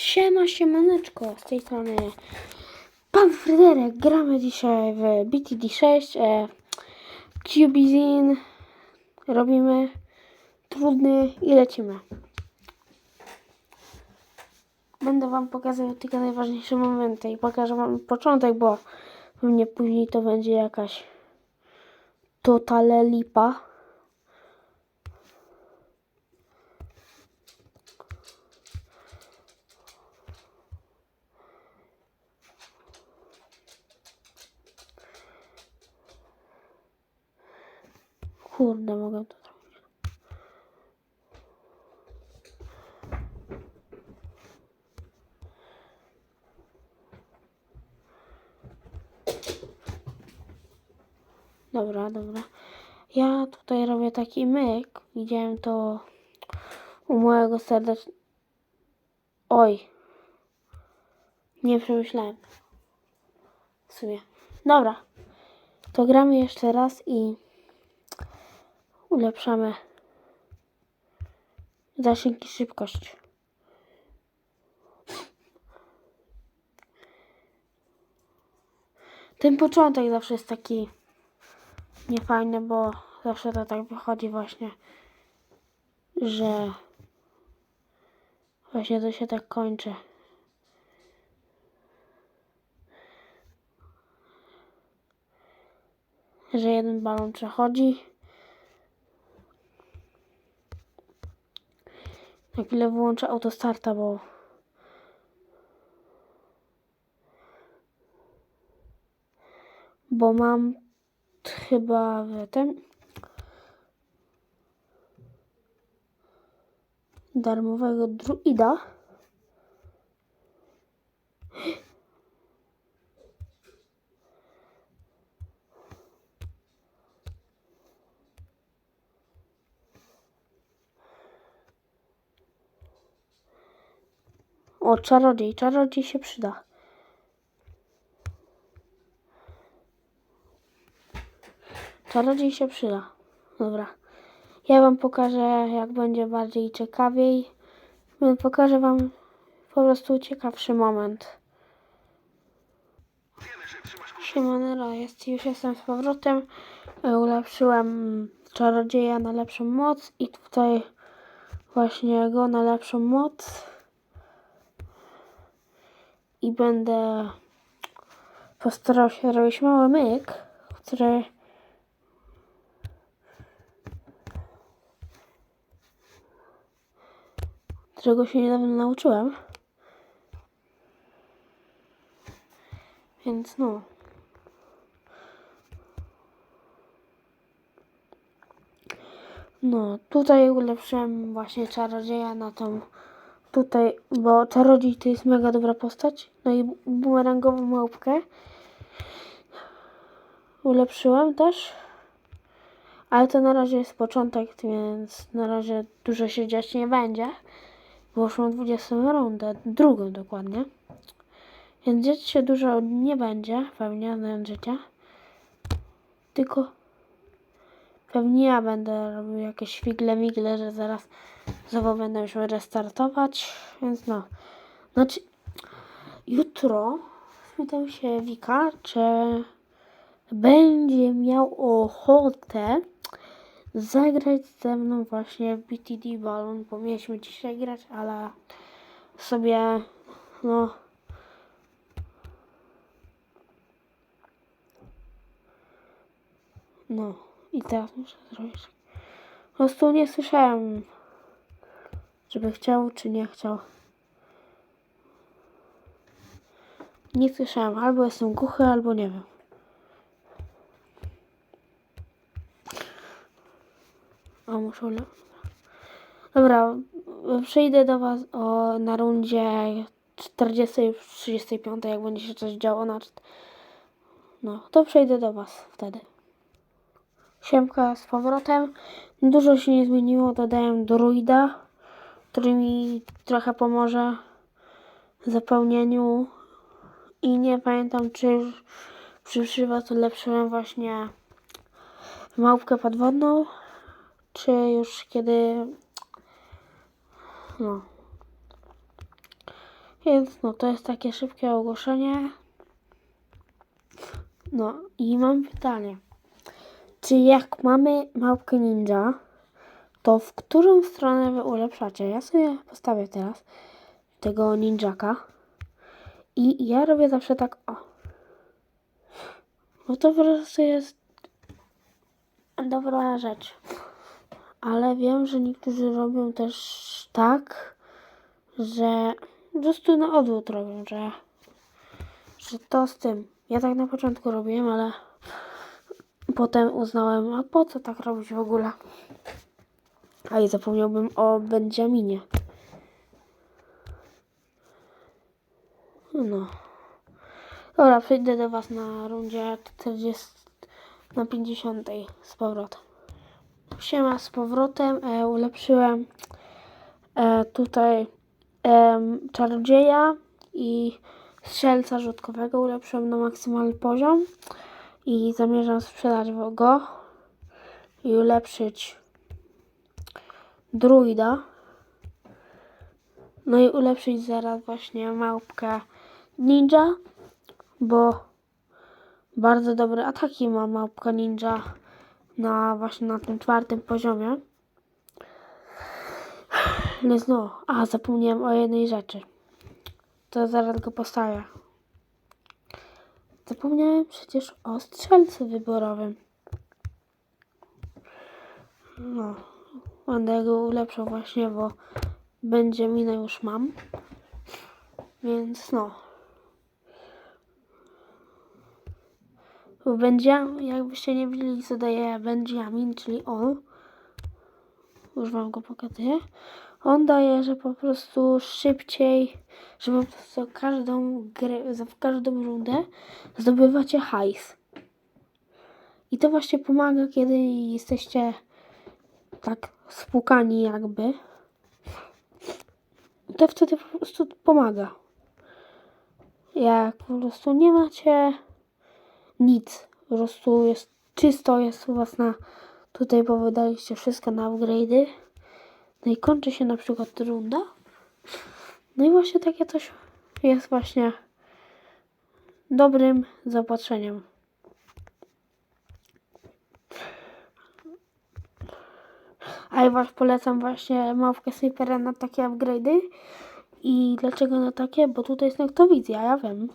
Siema, siemaneczko, z tej strony Pan Fryderyk. Gramy dzisiaj w BTD6, e. Robimy trudny i lecimy. Będę Wam pokazywał tylko najważniejsze momenty i pokażę Wam początek, bo pewnie później to będzie jakaś totale lipa. Kurde, mogę to zrobić. Dobra, dobra. Ja tutaj robię taki myk. Widziałem to u mojego serdecznego... Oj. Nie przemyślałem. W sumie. Dobra. To gramy jeszcze raz i ulepszamy zasięg i szybkość. Ten początek zawsze jest taki niefajny, bo zawsze to tak wychodzi właśnie, że właśnie to się tak kończy. Że jeden balon przechodzi. Na chwilę wyłączę autostarta, bo bo mam chyba tym darmowego druida. O, czarodziej, czarodziej się przyda. Czarodziej się przyda. Dobra. Ja wam pokażę, jak będzie bardziej ciekawiej. Więc Pokażę wam po prostu ciekawszy moment. Siemanero, jest, już jestem z powrotem. E, Ulepszyłem czarodzieja na lepszą moc i tutaj właśnie go na lepszą moc. I będę postarał się robić mały myk, który którego się niedawno nauczyłem. Więc no. No, tutaj ulepszyłem właśnie czarodzieja na tą tutaj, bo czarodziej to jest mega dobra postać. No i bumerangową małpkę ulepszyłem też. Ale to na razie jest początek, więc na razie dużo się dziać nie będzie. Bo już mam 20 rundę, drugą dokładnie. Więc dziać się dużo nie będzie, pewnie, znając życia. Tylko pewnie ja będę robił jakieś figle migle, że zaraz znowu będę musiał restartować. Więc no. Znaczy, jutro spytam się Wika, czy będzie miał ochotę zagrać ze mną właśnie w BTD Balloon, bo mieliśmy dzisiaj grać, ale sobie no no i teraz muszę zrobić po prostu nie słyszałem żeby chciał czy nie chciał nie słyszałem albo jestem głuchy albo nie wiem A muszę. Dobra, przyjdę do Was o, na rundzie 40 lub 35, jak będzie się coś działo. Na... czt- No, to przejdę do Was wtedy. Siemka z powrotem. Dużo się nie zmieniło. Dodałem druida, który mi trochę pomoże w zapełnieniu. I nie pamiętam, czy przy Was ulepszyłem właśnie małpkę podwodną czy już kiedy. No. Więc no to jest takie szybkie ogłoszenie. No i mam pytanie. Czy jak mamy małpkę ninja, to w którą stronę wy ulepszacie? Ja sobie postawię teraz tego ninjaka. I ja robię zawsze tak o. No to po prostu jest dobra rzecz. Ale wiem, że niektórzy robią też tak, że po prostu na odwrót robią, że, że to z tym. Ja tak na początku robiłem, ale potem uznałem, a po co tak robić w ogóle? A i zapomniałbym o Benjaminie. No. Dobra, przyjdę do Was na rundzie 40, na 50 z powrotem. Siema z powrotem. E, ulepszyłem e, tutaj e, czarodzieja i strzelca rzutkowego. Ulepszyłem na maksymalny poziom i zamierzam sprzedać go i ulepszyć druida. No i ulepszyć zaraz właśnie małpkę ninja, bo bardzo dobre ataki ma małpka ninja na właśnie na tym czwartym poziomie. No, a zapomniałem o jednej rzeczy. To zaraz go postawię. Zapomniałem przecież o strzelcu wyborowym. No, będę go ulepszał właśnie, bo będzie minę już mam. Więc no. Będzie, jakbyście nie wiedzieli, co daje Benjamin, czyli on. Już wam go pokazuję. On daje, że po prostu szybciej, że po prostu każdą grę, za każdą rundę zdobywacie hajs. I to właśnie pomaga, kiedy jesteście tak spłukani jakby. To wtedy po prostu pomaga. Jak po prostu nie macie nic. Po prostu jest czysto, jest u was na tutaj, bo wydaliście wszystko na upgrade'y. No i kończy się na przykład runda. No i właśnie takie coś jest właśnie dobrym zaopatrzeniem. A ja was polecam właśnie małpkę snipera na takie upgrade'y. I dlaczego na takie? Bo tutaj jest noktowizja, ja wiem.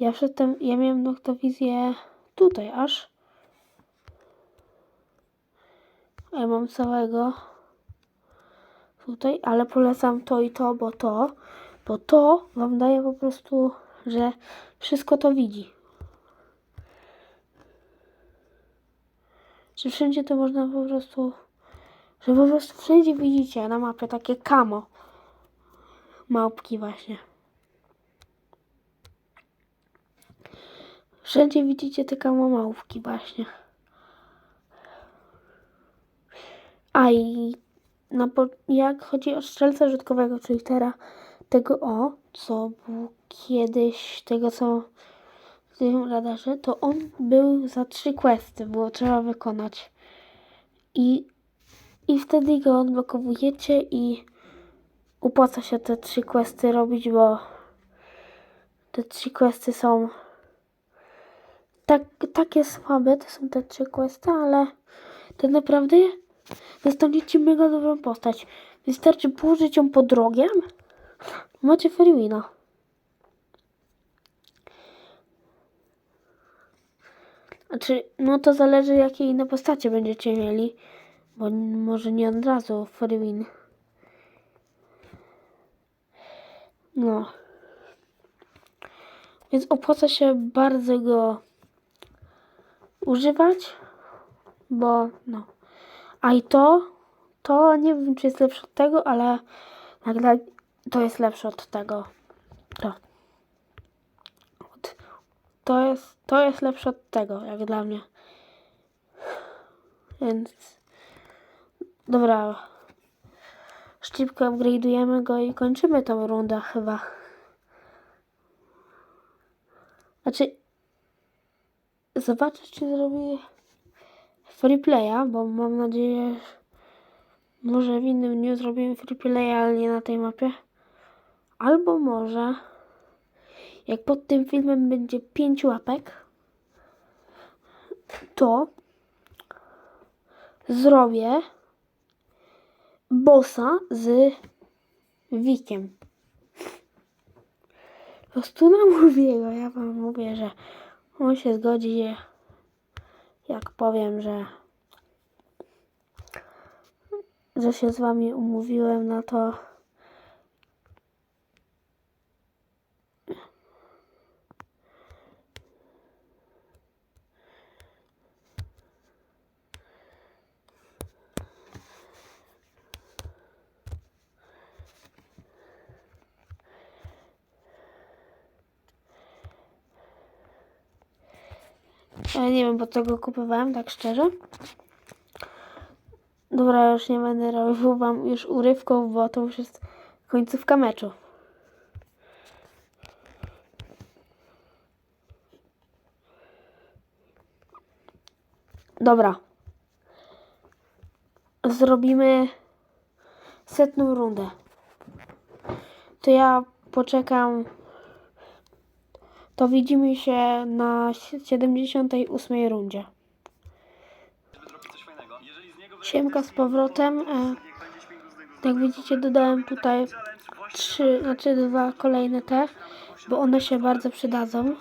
Ja przedtem, ja miałem noktowizję tutaj aż. A Ja mam całego tutaj, ale polecam to i to, bo to, bo to wam daje po prostu, że wszystko to widzi. Że wszędzie to można po prostu, że po prostu wszędzie widzicie na mapie takie kamo. Małpki właśnie. Wszędzie widzicie te kamo małpki właśnie. A i na po, jak chodzi o strzelca rzutkowego, czyli teraz tego o, co był kiedyś, tego co w tym radarze, to on był za trzy questy, było trzeba wykonać. I, i wtedy go odblokowujecie i opłaca się te trzy questy robić, bo te trzy questy są tak, takie słabe, to są te trzy questy, ale tak naprawdę dostaniecie mega dobrą postać. Wystarczy położyć ją pod rogiem, macie Ferwina. Znaczy, no to zależy jakie inne postacie będziecie mieli, bo może nie od razu Ferwin. No. Więc opłaca się bardzo go używać, bo no. A i to, to nie wiem czy jest lepsze od tego, ale nagle to jest lepsze od tego. To. To jest, to jest lepsze od tego, jak dla mnie. Więc dobra. Szybko upgrade'ujemy go i kończymy tą rundę chyba. Znaczy, zobaczę, czy zrobię free playa, bo mam nadzieję, że może w innym dniu zrobimy free playa, ale nie na tej mapie. albo może jak pod tym filmem będzie 5 łapek, to zrobię bossa z Wikiem. Po prostu namówię go. Ja wam mówię, że on się zgodzi, jak powiem, że że się z wami umówiłem na to. Ja nie wiem, po co go kupowałem, tak szczerze. Dobra, już nie będę robił wam już urywków, bo to już jest końcówka meczu. Dobra. Zrobimy setną rundę. To ja poczekam. To widzimy się na 78 rundzie. Siemka z powrotem. E, jak widzicie, dodałem tutaj trzy, znaczy dwa kolejne te, bo one się bardzo przydadzą.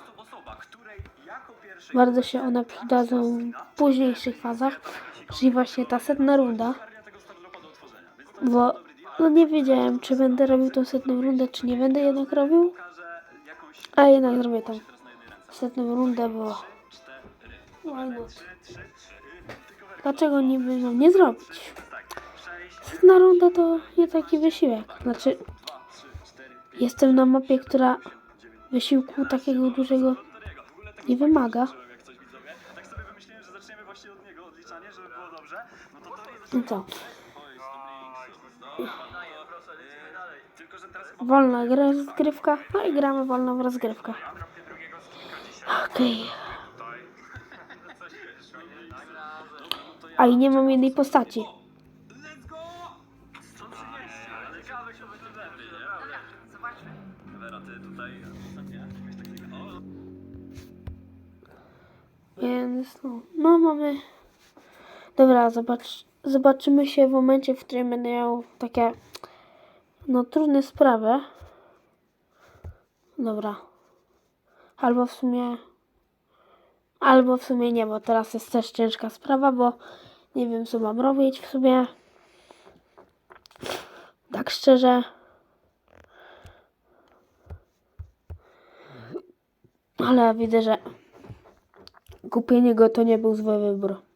Bardzo się one przydadzą w późniejszych fazach, czyli właśnie ta setna runda. Bo no nie wiedziałem, czy będę robił tą setną rundę, czy nie będę jednak robił. A jednak zrobię tą setną rundę, bo not? Dlaczego niby no, nie zrobić? Setna runda to nie taki wysiłek. Znaczy, jestem na mapie, która wysiłku takiego dużego nie wymaga. Tak sobie Wolna rozgrywka. No i gramy wolną w rozgrywkę. Okej. A i nie mam jednej postaci. Więc no, no mamy. Dobra, zobacz, zobaczymy się w momencie, w którym będę miał takie no trudne sprawy. Dobra. Albo w sumie. Albo w sumie nie, bo teraz jest też ciężka sprawa, bo nie wiem co mam robić w sumie. Tak szczerze. Ale widzę, że kupienie go to nie był zły wybór.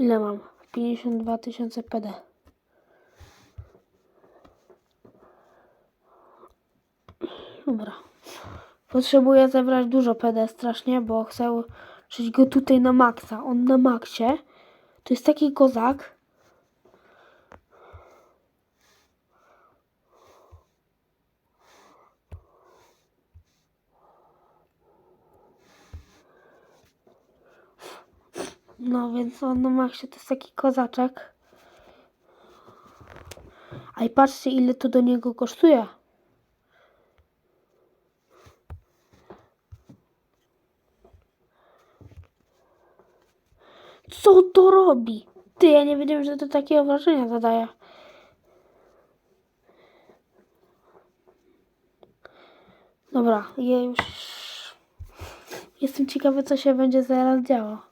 Ile mam? 52 tysiące PD. Dobra. Potrzebuję zebrać dużo PD strasznie, bo chcę użyć go tutaj na maksa. On na maksie. To jest taki kozak. No więc on na maksie to jest taki kozaczek. A i patrzcie ile to do niego kosztuje. Co to robi? Ty, ja nie wiedziałem, że to takie wrażenia zadaje. Dobra, ja już... Jestem ciekawy, co się będzie zaraz działo.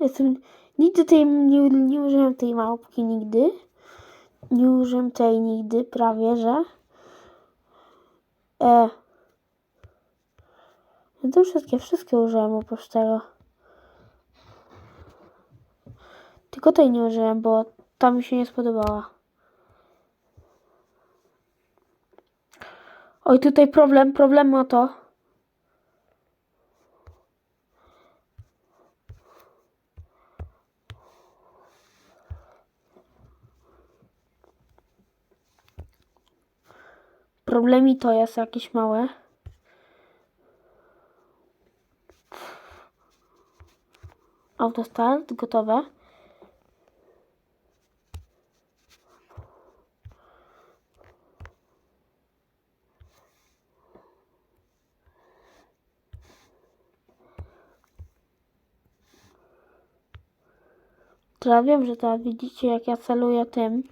Jestem... Nigdy tej... Nie, nie użyłem tej małpki nigdy. Nie użyłem tej nigdy, prawie, że. E. No to wszystkie, wszystkie użyłem oprócz tego. Tylko tej nie użyłem, bo ta mi się nie spodobała. Oj, tutaj problem, problem o to. Problemi to jest jakieś małe. Autostart, gotowe. Teraz wiem, że teraz widzicie jak ja celuję tym.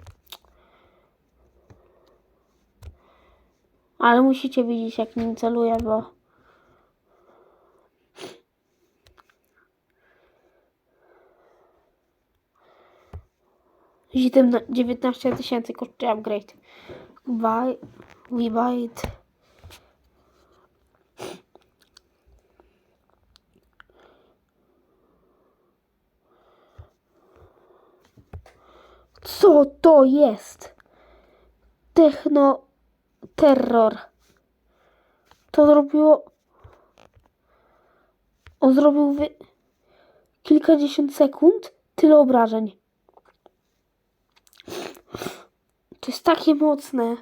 Ale musicie widzieć jak nim celuję, bo... Siedemna- 19 tysięcy kosztuje upgrade. Buy, we buy it. Co to jest? Techno terror. To zrobiło. On zrobił wy... kilkadziesiąt sekund tyle obrażeń. To jest takie mocne.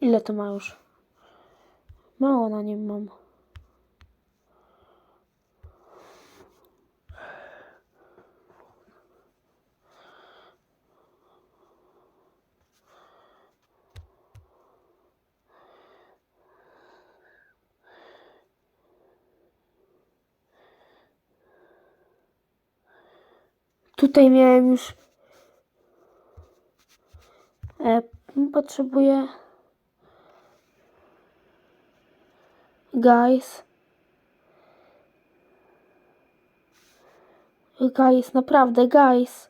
Ile to ma już? Mało na nim mam. Tutaj miałem już. E, potrzebuję. Guys. Guys, naprawdę, guys.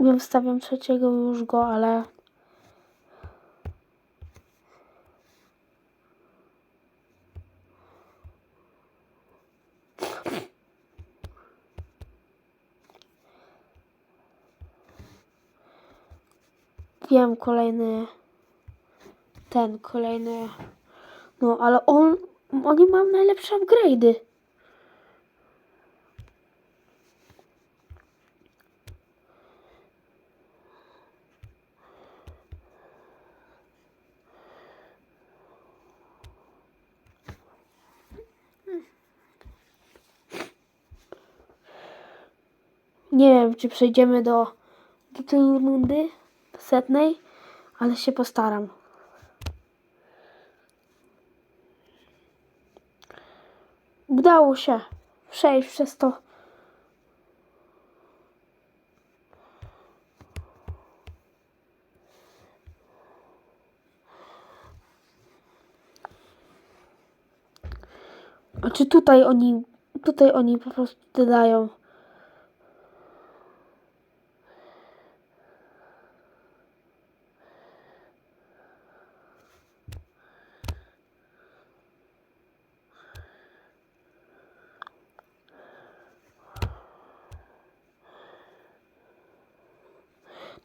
Wiem, wstawiam trzeciego już go, ale. Wiem, kolejny. Ten, kolejny. No, ale on. Oni mają najlepsze upgrade'y. Nie wiem, czy przejdziemy do, do tej rundy setnej, ale się postaram. Udało się przejść przez to. A czy tutaj oni, tutaj oni po prostu dodają.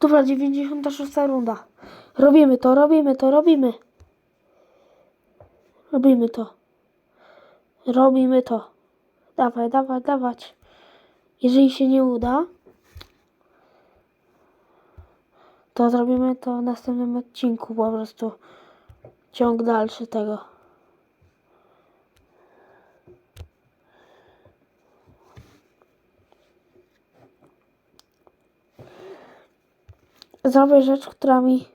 Dobra, 96 runda. Robimy to, robimy to, robimy. Robimy to. Robimy to. Dawaj, dawaj, dawać. Jeżeli się nie uda, to zrobimy to w następnym odcinku po prostu. Ciąg dalszy tego. Zrobię rzecz, która mi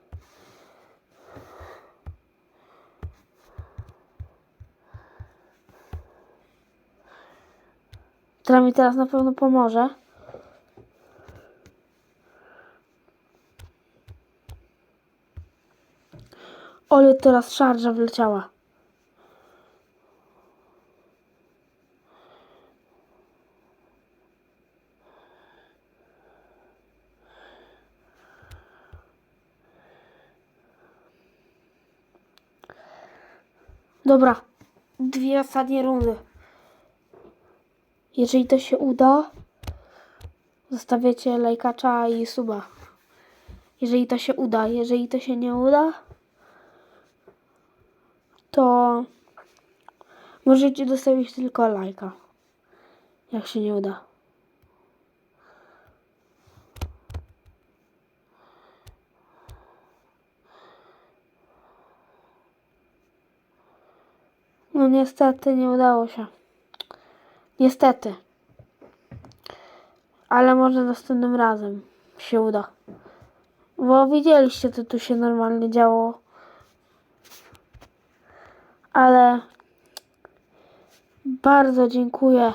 która mi teraz na pewno pomoże. Ale teraz szarża wleciała. Dobra, dwie ostatnie rundy. Jeżeli to się uda, zostawiacie lajkacza i suba. jeżeli to się uda. Jeżeli to się nie uda, to możecie dostawić tylko lajka. Jak się nie uda. No niestety nie udało się. Niestety. Ale może następnym razem się uda. Bo widzieliście, co tu się normalnie działo. Ale bardzo dziękuję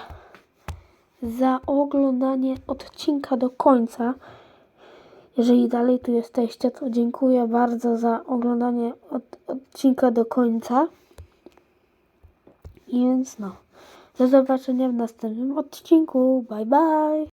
za oglądanie odcinka do końca. Jeżeli dalej tu jesteście, to dziękuję bardzo za oglądanie od, odcinka do końca. I więc no, do zobaczenia w następnym odcinku. Bye bye!